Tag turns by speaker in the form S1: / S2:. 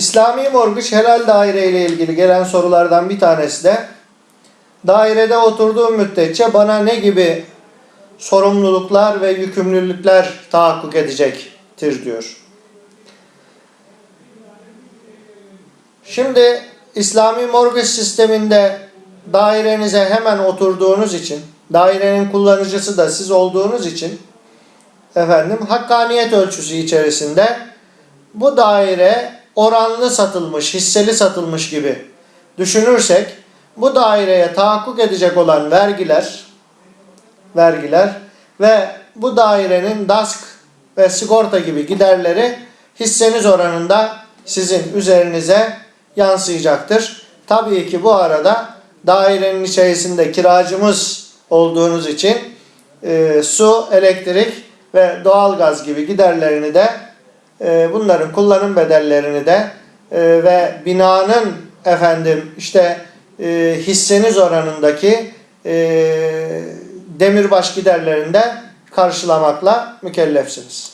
S1: İslami morguç helal daire ile ilgili gelen sorulardan bir tanesi de dairede oturduğum müddetçe bana ne gibi sorumluluklar ve yükümlülükler tahakkuk edecektir diyor. Şimdi İslami morguç sisteminde dairenize hemen oturduğunuz için, dairenin kullanıcısı da siz olduğunuz için efendim hakkaniyet ölçüsü içerisinde bu daire oranlı satılmış, hisseli satılmış gibi düşünürsek bu daireye tahakkuk edecek olan vergiler vergiler ve bu dairenin DASK ve sigorta gibi giderleri hisseniz oranında sizin üzerinize yansıyacaktır. Tabii ki bu arada dairenin içerisinde kiracımız olduğunuz için e, su, elektrik ve doğalgaz gibi giderlerini de bunların kullanım bedellerini de e, ve binanın efendim işte e, hisseniz oranındaki e, demirbaş giderlerinde karşılamakla mükellefsiniz.